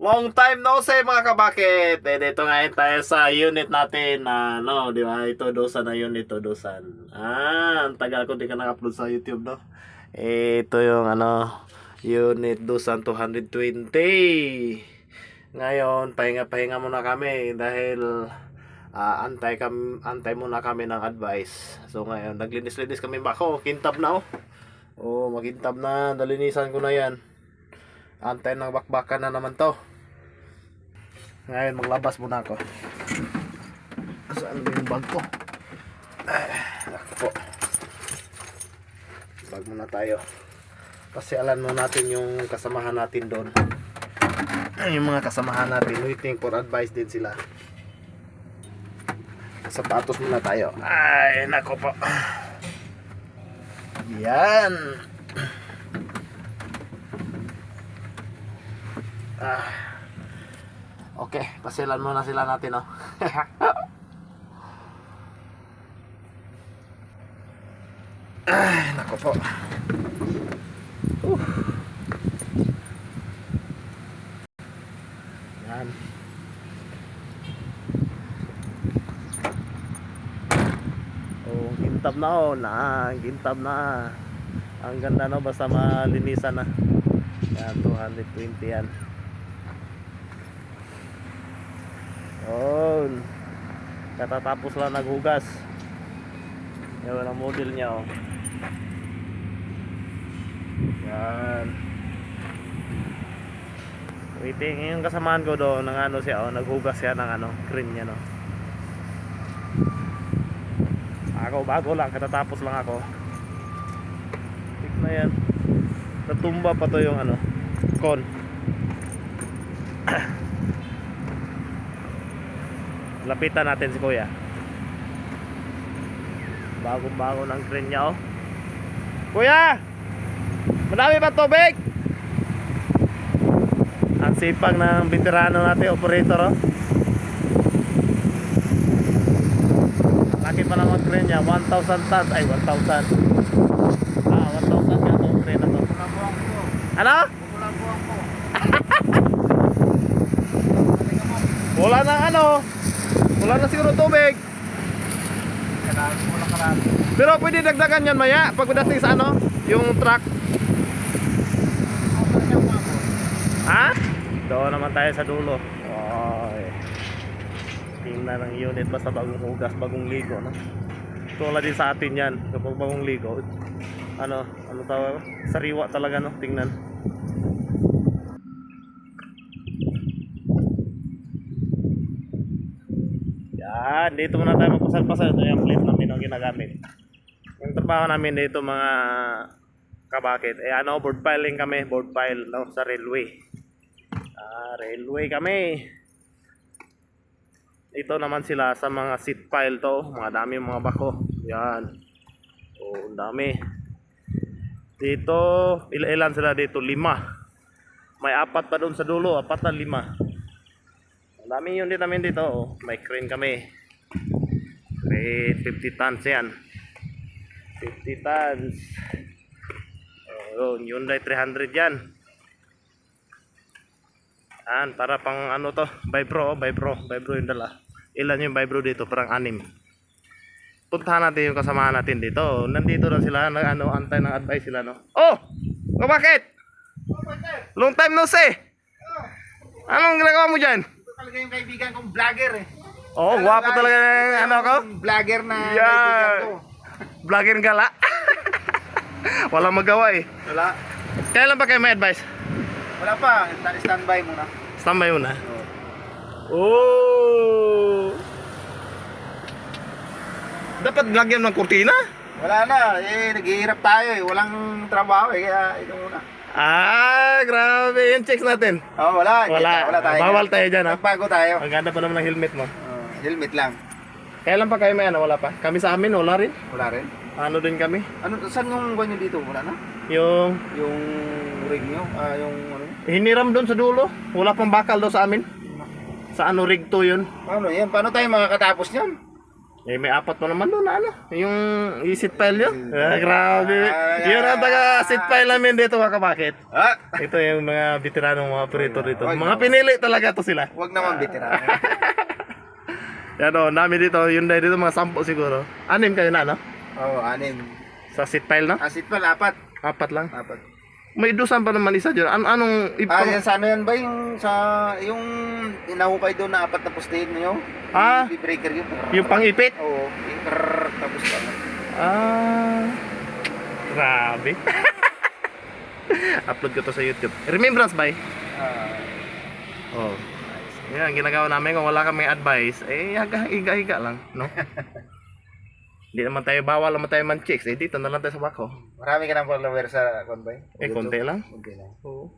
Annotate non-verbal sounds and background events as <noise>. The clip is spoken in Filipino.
Long time no say mga kabakit. Eh, dito ngayon tayo sa unit natin na no, di ba? Ito dosan na unit, ito dosan. Ah, ang tagal ko di ka naka-upload sa YouTube, no? Eh, ito yung ano, unit dosan 220. Ngayon, pahinga-pahinga muna kami dahil ah, antay kam antay muna kami ng advice. So ngayon, naglinis-linis kami bako, kintab na oh. Oh, makintab na, nalinisan ko na 'yan. Antay ng bakbakan na naman to. Ngayon, maglabas muna ako. Saan ba yung bag ko? Ay, ako. Bag muna tayo. Pasyalan mo natin yung kasamahan natin doon. Yung mga kasamahan natin, waiting for advice din sila. Sapatos muna tayo. Ay, nako po. Yan. Ah. Okay, pasilan muna sila natin, oh. <laughs> Ay, nako po. Uh. Yan. Oh, gintab na oh, na, gintab na. Ang ganda no, basta malinisan na. Yan, 220 yan. Yun. Katatapos lang naghugas. Yan ang model niya oh. Yan. Waiting yung kasamaan ko doon ng ano siya oh, naghugas siya ng ano, cream niya no. Ako bago lang, katatapos lang ako. Na yan. Natumba pa to yung ano, con. <clears throat> Lapitan natin si kuya. Bagong bago ng crane niya oh. Kuya! Madami ba tubig? Ang sipag ng veterano natin, operator oh. Laki pa naman crane niya, 1,000 tons, ay 1,000. Ah, 1,000 nga to, crane na to. Ano? <laughs> Wala na ano. Wala na siguro tubig. Pero pwede dagdagan yan maya pagdating sa ano, yung truck. Ha? Doon naman tayo sa dulo. Oy. Tingnan ng unit basta bagong hugas, bagong ligo, no? Tulad din sa atin yan, kapag bagong ligo. Ano, ano tawag? Sariwa talaga, no? Tingnan. Yan, dito muna tayo magpasal-pasal. Ito yung plate namin ang ginagamit. Yung trabaho namin dito mga kabakit. Eh ano, board filing kami. Board file no, sa railway. Ah, railway kami. Ito naman sila sa mga seat file to. Mga dami mga bako. Yan. Oh, dami. Dito, ilan sila dito? Lima. May apat pa doon sa dulo. Apat na lima. Dami yun din namin dito. Oh. May crane kami. Crane 50 tons yan. 50 tons. Oh, yun. Hyundai 300 yan. Yan, para pang ano to, Vibro, oh, Vibro, Vibro yung dala. Ilan yung Vibro dito? Parang anim. Puntahan natin yung kasamahan natin dito. Nandito na sila, nag, ano, antay ng advice sila, no? Oh! Oh, bakit? Long time no see! Anong ginagawa mo dyan? Talaga yung kaibigan kong vlogger eh. Oo, oh, gwapo talaga ng ano ko. Yung Vlogger na Yeah. kaibigan ko. Vlogger gala. <laughs> Walang magawa eh. Wala. Kailan ba kayo may advice? Wala pa. Sta- Standby muna. Standby muna. Oh! Dapat lagyan ng kurtina? Wala na. Eh, naghihirap tayo eh. Walang trabaho eh. Kaya ito muna. Ah, grabe. Yung checks natin. Oh, wala. Wala. Wala tayo. Bawal tayo dyan, ha? Nagbago tayo. Ang ganda pa naman ng helmet mo. Oh, helmet lang. Kailan pa kayo may ano? Wala pa? Kami sa amin, wala rin. Wala rin. Ano din kami? Ano, saan yung ganyo dito? Wala na? Yung Yung rig nyo? Ah, yung ano? hiniram doon sa dulo. Wala pang bakal daw sa amin. Sa ano rig to yun. Paano yan? Paano tayo makakatapos niyan? Eh, may apat pa naman doon, ano? Yung seat pile yun. Ah, grabe. Yun ang taga seat pile namin dito, mga kabakit. Ah, Ito yung mga veteranong mga operator dito. Mga pinili talaga to sila. wag naman veteran. <laughs> Yan o, namin dito, yun na dito mga sampo siguro. Anim kayo na, no? Oo, oh, anim. Sa seat pile, no? Asit pala, apat. Apat lang. Apat. May dusan pa naman isa dyan. An anong Ah, ipang... yan sa ano yan ba yung sa yung inahukay doon na apat na postihin niyo? Ah. Yung breaker yun. Yung pang-ipit? Oo, yung krrrr, tapos ano. Ah, grabe. <laughs> Upload ko to sa YouTube. Remembrance ba? Ah, Oh. Yan, ginagawa namin kung wala kaming advice, eh, higa, higa, higa lang, no? <laughs> Hindi naman tayo, bawal naman tayo man chicks, eh, dito na lang tayo sa bako. Marami ka ng follower sa Convoy? Eh, konti lang. Konti lang. Oo.